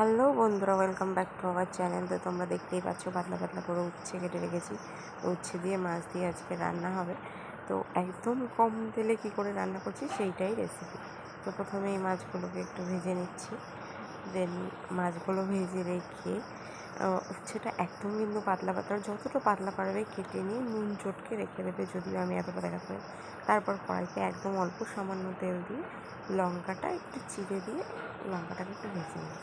Hello বন্ধুরা welcome back to our channel তো তোমরা দেখতেই পাচ্ছ, পাতলা পাতলা করে উচ্ছে কেটে রেখেছি। উচ্ছে দিয়ে মাছ দিয়ে আজকে রান্না হবে। তো একদম কম তেলে কি করে রান্না করছি, সেইটাই রেসিপি তো প্রথমে এই মাছগুলোকে একটু ভেজে নিচ্ছি। দেন মাছগুলো ভেজে রেখে উচ্ছেটা একদম কিন্তু পাতলা পাতলা, যতটা পাতলা পারবে কেটে নিয়ে নুন চটকে রেখে দেবে, যদিও আমি এতটা দেখাতে পারি তারপর কড়াইতে একদম অল্প সামান্য তেল দিয়ে লঙ্কাটা একটু চিড়ে দিয়ে লঙ্কাটাকে একটু ভেজে নিই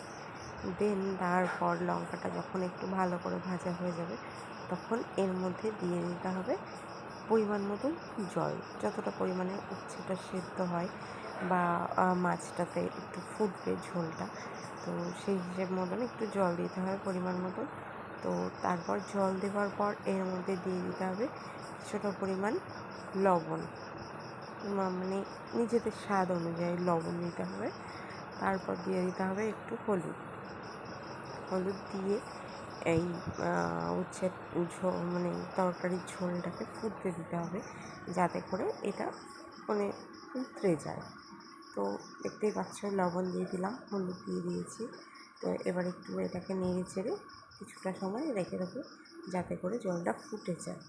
দেন তারপর লঙ্কাটা যখন একটু ভালো করে ভাজা হয়ে যাবে, তখন এর মধ্যে দিয়ে দিতে হবে পরিমাণ মতন জল। যতটা পরিমাণে উচ্ছেটা সেদ্ধ হয় বা মাছটাতে একটু ফুটবে ঝোলটা, তো সেই হিসেব মতন একটু জল দিতে হবে পরিমাণ মতো তো তারপর জল দেওয়ার পর এর মধ্যে দিয়ে দিতে হবে কিছুটা পরিমাণ লবণ। মানে নিজেদের স্বাদ অনুযায়ী লবণ দিতে হবে। তারপর দিয়ে দিতে হবে একটু হলুদ। হলুদ দিয়ে এই উচ্ছে মানে তরকারির ঝোলটাকে ফুটতে দিতে হবে যাতে করে এটা মানে উতরে যায়। তো দেখতেই পাচ্ছ, লবণ দিয়ে দিলাম, হলুদ দিয়ে দিয়েছি। তো এবার একটু এটাকে নেড়ে চেড়ে কিছুটা সময় রেখে দেবো যাতে করে জলটা ফুটে যায়।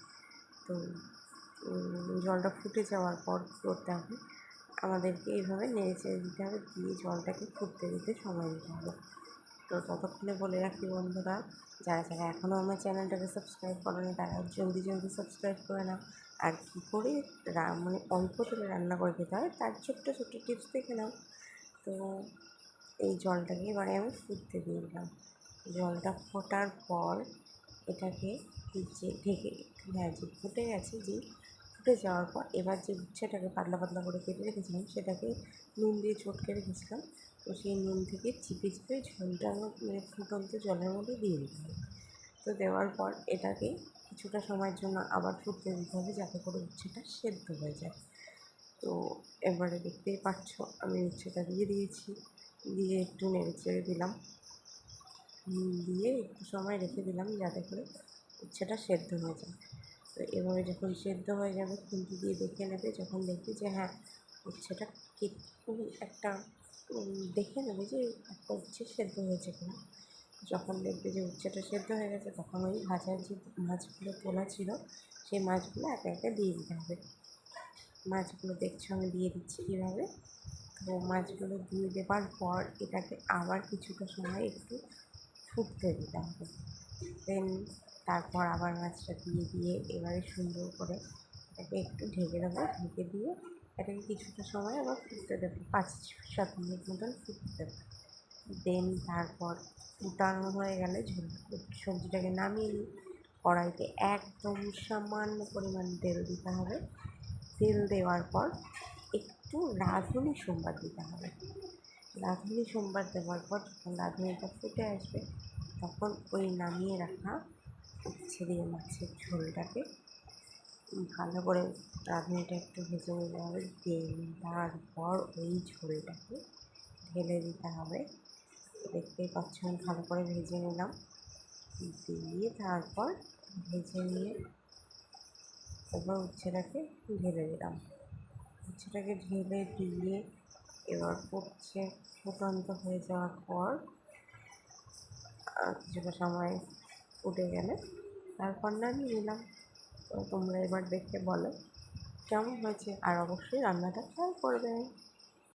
তো জলটা ফুটে যাওয়ার পর করতে হবে আমাদেরকে এইভাবে নেড়ে চেড়ে দিতে হবে, দিয়ে জলটাকে ফুটতে দিতে সময় দিতে হবে। তো ততক্ষণে বলে রাখি বন্ধুরা, যারা যারা এখনও আমার চ্যানেলটাকে সাবস্ক্রাইব করেনি, তারা জলদি জলদি সাবস্ক্রাইব করে নাও। আর কী করে মানে অল্প তেলে রান্না করে খেতে হয়, তার ছোট্ট ছোট্ট টিপস দেখে নাও। তো এই জলটাকে এবারে আমি ফুটতে দিয়ে দিলাম। জলটা ফোটার পর এটাকে যে, ঢেকে হ্যাঁ যে ফুটে গেছে, যে ফুটে যাওয়ার পর এবার যে উচ্ছেটাকে পাতলা পাতলা করে কেটে রেখেছিলাম, সেটাকে নুন দিয়ে চটকে রেখেছিলাম। তো সেই নুন থেকে চিপে চিপে ঝোলটা মানে ফুটন্ত জলের মধ্যে দিয়ে দিতে হবে। তো দেওয়ার পর এটাকে কিছুটা সময়ের জন্য আবার ফুটতে দিতে হবে যাতে করে উচ্ছেটা সেদ্ধ হয়ে যায়। তো এবারে দেখতেই পাচ্ছ আমি উচ্ছেটা দিয়ে দিয়েছি। দিয়ে একটু নেড়ে চেড়ে দিলাম। দিয়ে একটু সময় রেখে দিলাম যাতে করে উচ্ছেটা সেদ্ধ হয়ে যায়। তো এভাবে যখন সেদ্ধ হয়ে যাবে, খুন্তি দিয়ে দেখে নেবে, যখন দেখবে যে হ্যাঁ উচ্ছেটা একটা দেখে নেবে যে একটা উচ্ছে সেদ্ধ হয়েছে কিনা। যখন দেখবে যে উচ্ছেটা সেদ্ধ হয়ে গেছে, তখন ওই ভাজার যে মাছগুলো তোলা ছিল, সেই মাছগুলো একে একে দিয়ে দিতে হবে। মাছগুলো দেখছ, আমি দিয়ে দিচ্ছি কীভাবে তো মাছগুলো দিয়ে দেওয়ার পর এটাকে আবার কিছুটা সময় একটু ফুটতে দিতে হবে। দেন তারপর আবার মাছটা দিয়ে দিয়ে এবারে সুন্দর করে এটাকে একটু ঢেকে দেবো। ঢেকে দিয়ে এটাকে কিছুটা সময় আবার ফুটতে দেবো, পাঁচ সাত মিনিট মতন ফুটতে দেবো। দেন তারপর ফুটানো হয়ে গেলে সবজিটাকে নামিয়ে নিই। কড়াইতে একদম সামান্য পরিমাণ তেল দিতে হবে। তেল দেওয়ার পর একটু রাঁধুনি সোমবার দিতে হবে। রাঁধুনি সোমবার দেওয়ার পর যখন রাঁধুনিটা ফুটে আসবে, তখন ওই নামিয়ে রাখা উচ্ছে দিয়ে মাছের ঝোলটাকে। ভালো করে রাঁধুনিটা একটু ভেজে নিতে হবে। দেন তারপর ওই ঝোলটাকে ঢেলে দিতে হবে। দেখতেই পাচ্ছেন, ভালো করে ভেজে নিলাম। দিয়ে তারপর ভেজে নিয়ে এবার উচ্ছেটাকে ঢেলে দিলাম। উচ্ছেটাকে ঢেলে দিয়ে এবার ফুটছে ফুটন্ত হয়ে যাওয়ার পর কিছুটা সময় ফুটে গেলে। তারপর না আমি নিলাম। তো তোমরা এবার দেখে বলো, কেমন হয়েছে? আর অবশ্যই রান্নাটা ট্রাই করবে।